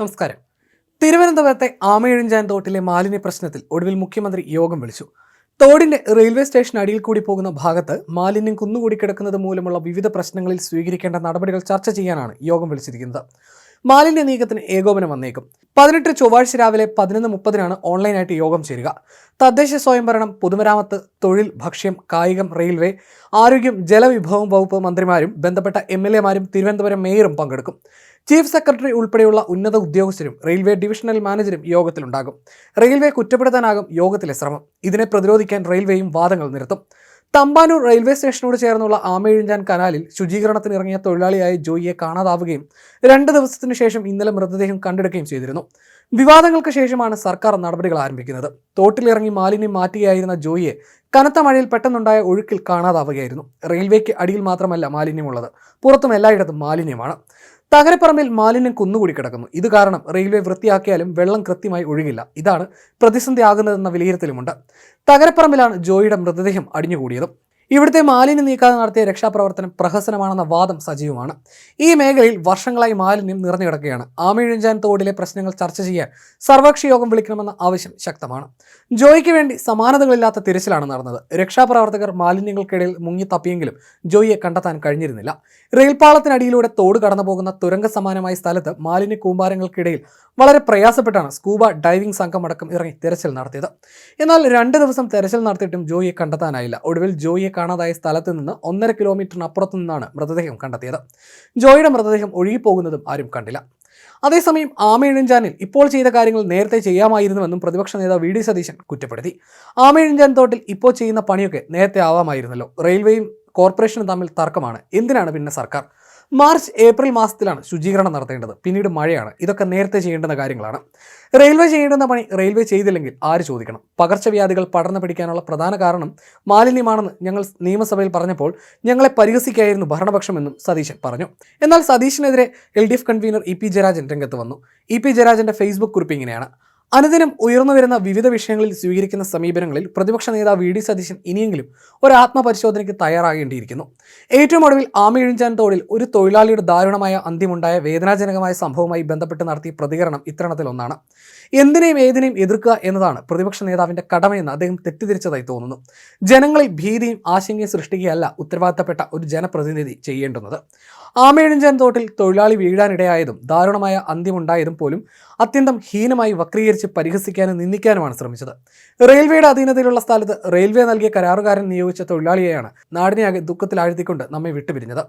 നമസ്കാരം. തിരുവനന്തപുരത്തെ ആമയിഴിഞ്ചാൻ തോട്ടിലെ മാലിന്യ പ്രശ്നത്തിൽ ഒടുവിൽ മുഖ്യമന്ത്രി യോഗം വിളിച്ചു. തോടിന്റെ റെയിൽവേ സ്റ്റേഷൻ അടിയിൽ കൂടി പോകുന്ന ഭാഗത്ത് മാലിന്യം കുന്നുകൂടി കിടക്കുന്നത് മൂലമുള്ള വിവിധ പ്രശ്നങ്ങളിൽ സ്വീകരിക്കേണ്ട നടപടികൾ ചർച്ച ചെയ്യാനാണ് യോഗം വിളിച്ചിരിക്കുന്നത്. മാലിന്യ നീക്കത്തിന് ഏകോപനം വന്നേക്കും. പതിനെട്ട് ചൊവ്വാഴ്ച രാവിലെ പതിനൊന്ന് മുപ്പതിനാണ് ഓൺലൈനായിട്ട് യോഗം ചേരുക. തദ്ദേശ സ്വയംഭരണം പൊതുമരാമത്ത് തൊഴിൽ ഭക്ഷ്യം കായികം റെയിൽവേ ആരോഗ്യം ജലവിഭവം വകുപ്പ് മന്ത്രിമാരും ബന്ധപ്പെട്ട എം എൽ എമാരും തിരുവനന്തപുരം മേയറും പങ്കെടുക്കും. ചീഫ് സെക്രട്ടറി ഉൾപ്പെടെയുള്ള ഉന്നത ഉദ്യോഗസ്ഥരും റെയിൽവേ ഡിവിഷണൽ മാനേജരും യോഗത്തിലുണ്ടാകും. റെയിൽവേ കുറ്റപ്പെടുത്താനാകും യോഗത്തിലെ ശ്രമം. ഇതിനെ പ്രതിരോധിക്കാൻ റെയിൽവേയും വാദങ്ങൾ നിർത്തും തമ്പാനൂർ റെയിൽവേ സ്റ്റേഷനോട് ചേർന്നുള്ള ആമയിഴിഞ്ചാൻ കനാലിൽ ശുചീകരണത്തിന് ഇറങ്ങിയ തൊഴിലാളിയായ ജോയിയെ കാണാതാവുകയും രണ്ട് ദിവസത്തിനു ശേഷം ഇന്നലെ മൃതദേഹം കണ്ടെടുക്കുകയും ചെയ്തിരുന്നു. വിവാദങ്ങൾക്ക് ശേഷമാണ് സർക്കാർ നടപടികൾ ആരംഭിക്കുന്നത്. തോട്ടിലിറങ്ങി മാലിന്യം മാറ്റുകയായിരുന്ന ജോയിയെ കനത്ത മഴയിൽ പെട്ടെന്നുണ്ടായ ഒഴുക്കിൽ കാണാതാവുകയായിരുന്നു. റെയിൽവേക്ക് അടിയിൽ മാത്രമല്ല മാലിന്യമുള്ളത്. പുറത്തും എല്ലായിടത്തും മാലിന്യമാണ്. തകരപ്പറമ്പിൽ മാലിന്യം കുന്നുകൂടി കിടക്കുന്നു. ഇത് കാരണം റെയിൽവേ വൃത്തിയാക്കിയാലും വെള്ളം കൃത്യമായി ഒഴുകില്ല. ഇതാണ് പ്രതിസന്ധിയാകുന്നതെന്ന വിലയിരുത്തലുമുണ്ട്. തകരപ്പറമ്പിലാണ് ജോയിയുടെ മൃതദേഹം അടിഞ്ഞുകൂടിയത്. ഇവിടുത്തെ മാലിന്യം നീക്കാതെ നടത്തിയ രക്ഷാപ്രവർത്തനം പ്രഹസനമാണെന്ന വാദം സജീവമാണ്. ഈ മേഖലയിൽ വർഷങ്ങളായി മാലിന്യം നിറഞ്ഞു കിടക്കുകയാണ്. ആമിഴഞ്ചാൻ തോടിലെ പ്രശ്നങ്ങൾ ചർച്ച ചെയ്യാൻ സർവകക്ഷി യോഗം വിളിക്കണമെന്ന ആവശ്യം ശക്തമാണ്. ജോയിക്ക് വേണ്ടി സമാനതകളില്ലാത്ത തിരച്ചിലാണ് നടന്നത്. രക്ഷാപ്രവർത്തകർ മാലിന്യങ്ങൾക്കിടയിൽ മുങ്ങി തപ്പിയെങ്കിലും ജോയിയെ കണ്ടെത്താൻ കഴിഞ്ഞിരുന്നില്ല. റെയിൽപാളത്തിനടിയിലൂടെ തോട് കടന്നു പോകുന്ന തുരങ്ക സമാനമായ സ്ഥലത്ത് മാലിന്യ കൂമ്പാരങ്ങൾക്കിടയിൽ വളരെ പ്രയാസപ്പെട്ടാണ് സ്കൂബ ഡൈവിംഗ് സംഘം അടക്കം ഇറങ്ങി തെരച്ചിൽ നടത്തിയത്. എന്നാൽ രണ്ട് ദിവസം തെരച്ചിൽ നടത്തിയിട്ടും ജോയിയെ കണ്ടെത്താനായില്ല. ഒടുവിൽ ജോയിയെ കാണാതായ സ്ഥലത്ത് നിന്ന് ഒന്നര കിലോമീറ്ററിനപ്പുറത്തു നിന്നാണ് മൃതദേഹം കണ്ടെത്തിയത്. ജോയിയുടെ മൃതദേഹം ഒഴുകിപ്പോകുന്നതും ആരും കണ്ടില്ല. അതേസമയം ആമയിഴഞ്ചാനിൽ ഇപ്പോൾ ചെയ്ത കാര്യങ്ങൾ നേരത്തെ ചെയ്യാമായിരുന്നുവെന്നും പ്രതിപക്ഷ നേതാവ് വി ഡി സതീശൻ കുറ്റപ്പെടുത്തി. ആമയിഴഞ്ചാൻ തോട്ടിൽ ഇപ്പോൾ ചെയ്യുന്ന പണിയൊക്കെ നേരത്തെ ആവാമായിരുന്നല്ലോ. റെയിൽവേയും കോർപ്പറേഷനും തമ്മിൽ തർക്കമാണ്. എന്തിനാണ് പിന്നെ സർക്കാർ? മാർച്ച് ഏപ്രിൽ മാസത്തിലാണ് ശുചീകരണം നടത്തേണ്ടത്. പിന്നീട് മഴയാണ്. ഇതൊക്കെ നേരത്തെ ചെയ്യേണ്ടുന്ന കാര്യങ്ങളാണ്. റെയിൽവേ ചെയ്യേണ്ടുന്ന പണി റെയിൽവേ ചെയ്തില്ലെങ്കിൽ ആര് ചോദിക്കണം? പകർച്ചവ്യാധികൾ പടർന്നു പിടിക്കാനുള്ള പ്രധാന കാരണം മാലിന്യമാണെന്ന് ഞങ്ങൾ നിയമസഭയിൽ പറഞ്ഞപ്പോൾ ഞങ്ങളെ പരിഹസിക്കായിരുന്നു ഭരണപക്ഷമെന്നും സതീശൻ പറഞ്ഞു. എന്നാൽ സതീശിനെതിരെ L D F convener E P Jayarajan രംഗത്ത് വന്നു. ഇ പി ജയരാജന്റെ ഫേസ്ബുക്ക് കുറിപ്പ് ഇങ്ങനെയാണ്. അനുദിനം ഉയർന്നു വരുന്ന വിവിധ വിഷയങ്ങളിൽ സ്വീകരിക്കുന്ന സമീപനങ്ങളിൽ പ്രതിപക്ഷ നേതാവ് വി ഡി സതീശൻ ഇനിയെങ്കിലും ഒരു ആത്മപരിശോധനയ്ക്ക് തയ്യാറാകേണ്ടിയിരിക്കുന്നു. ഏറ്റവും ഒടുവിൽ ആമയിഴിഞ്ചാൻ തോടിൽ ഒരു തൊഴിലാളിയുടെ ദാരുണമായ അന്ത്യമുണ്ടായ വേദനാജനകമായ സംഭവവുമായി ബന്ധപ്പെട്ട് നടത്തിയ പ്രതികരണം ഇത്തരണത്തിലൊന്നാണ് എന്തിനേയും ഏതിനേയും എതിർക്കുക എന്നതാണ് പ്രതിപക്ഷ നേതാവിന്റെ കടമയെന്ന് അദ്ദേഹം തെറ്റിദ്ധരിച്ചതായി തോന്നുന്നു. ജനങ്ങളിൽ ഭീതിയും ആശങ്കയും സൃഷ്ടിക്കുകയല്ല ഉത്തരവാദിത്തപ്പെട്ട ഒരു ജനപ്രതിനിധി ചെയ്യേണ്ടുന്നത്. ആമയിഴഞ്ചാൻ തോട്ടിൽ തൊഴിലാളി വീഴാനിടയായതും ദാരുണമായ അന്ത്യമുണ്ടായതും പോലും അത്യന്തം ഹീനമായി വക്രീകരിച്ച് പരിഹസിക്കാനും നിന്ദിക്കാനുമാണ് ശ്രമിച്ചത്. റെയിൽവേയുടെ അധീനതയിലുള്ള സ്ഥലത്ത് റെയിൽവേ നൽകിയ കരാറുകാരൻ നിയോഗിച്ച തൊഴിലാളിയെയാണ് നാടിനെയാകെ ദുഃഖത്തിൽ ആഴ്ത്തിക്കൊണ്ട് നമ്മെ വിട്ടുപിരിഞ്ഞത്.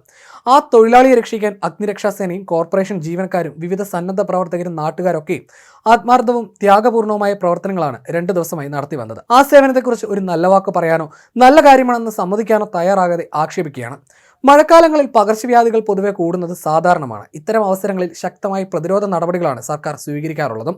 ആ തൊഴിലാളിയെ രക്ഷിക്കാൻ അഗ്നിരക്ഷാസേനയും കോർപ്പറേഷൻ ജീവനക്കാരും വിവിധ സന്നദ്ധ പ്രവർത്തകരും നാട്ടുകാരൊക്കെയും ആത്മാർത്ഥവും ത്യാഗപൂർണവുമായ പ്രവർത്തനങ്ങളാണ് രണ്ടു ദിവസമായി നടത്തി വന്നത്. ആ സേവനത്തെക്കുറിച്ച് ഒരു നല്ല വാക്ക് പറയാനോ നല്ല കാര്യമാണെന്ന് സമ്മതിക്കാനോ തയ്യാറാകാതെ ആക്ഷേപിക്കുകയാണ്. മഴക്കാലങ്ങളിൽ പകർച്ചവ്യാധികൾ പൊതുവെ കൂടുന്നത് സാധാരണമാണ്. ഇത്തരം അവസരങ്ങളിൽ ശക്തമായ പ്രതിരോധ നടപടികളാണ് സർക്കാർ സ്വീകരിക്കാറുള്ളതും.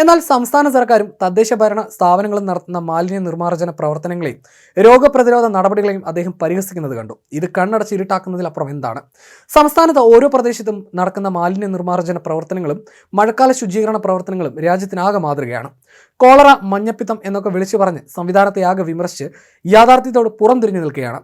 എന്നാൽ സംസ്ഥാന സർക്കാരും തദ്ദേശ ഭരണ സ്ഥാപനങ്ങളും നടത്തുന്ന മാലിന്യ നിർമ്മാർജന പ്രവർത്തനങ്ങളെയും രോഗപ്രതിരോധ നടപടികളെയും അദ്ദേഹം പരിഹസിക്കുന്നത് കണ്ടു. ഇത് കണ്ണടച്ച് ഇരുട്ടാക്കുന്നതിലപ്പുറം എന്താണ്? സംസ്ഥാനത്ത് ഓരോ പ്രദേശത്തും നടക്കുന്ന മാലിന്യ നിർമ്മാർജന പ്രവർത്തനങ്ങളും മഴക്കാല ശുചീകരണ പ്രവർത്തനങ്ങളും രാജ്യത്തിനാകെ മാതൃകയാണ്. കോളറ മഞ്ഞപ്പിത്തം എന്നൊക്കെ വിളിച്ചു പറഞ്ഞ് സംവിധാനത്തെ ആകെ വിമർശിച്ച് യാഥാർത്ഥ്യത്തോട് പുറംതിരിഞ്ഞു നിൽക്കുകയാണ്.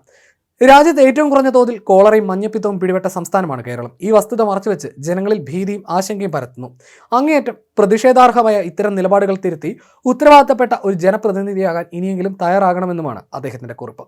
രാജ്യത്ത് ഏറ്റവും കുറഞ്ഞ തോതിൽ കോളറയും മഞ്ഞപ്പിത്തവും പിടിപെട്ട സംസ്ഥാനമാണ് കേരളം. ഈ വസ്തുത മറച്ചുവെച്ച് ജനങ്ങളിൽ ഭീതിയും ആശങ്കയും പരത്തുന്നു. അങ്ങേയറ്റം പ്രതിഷേധാർഹമായ ഇത്തരം നിലപാടുകൾ തിരുത്തി ഉത്തരവാദിത്തപ്പെട്ട ഒരു ജനപ്രതിനിധിയാകാൻ ഇനിയെങ്കിലും തയ്യാറാകണമെന്നുമാണ് അദ്ദേഹത്തിന്റെ കുറിപ്പ്.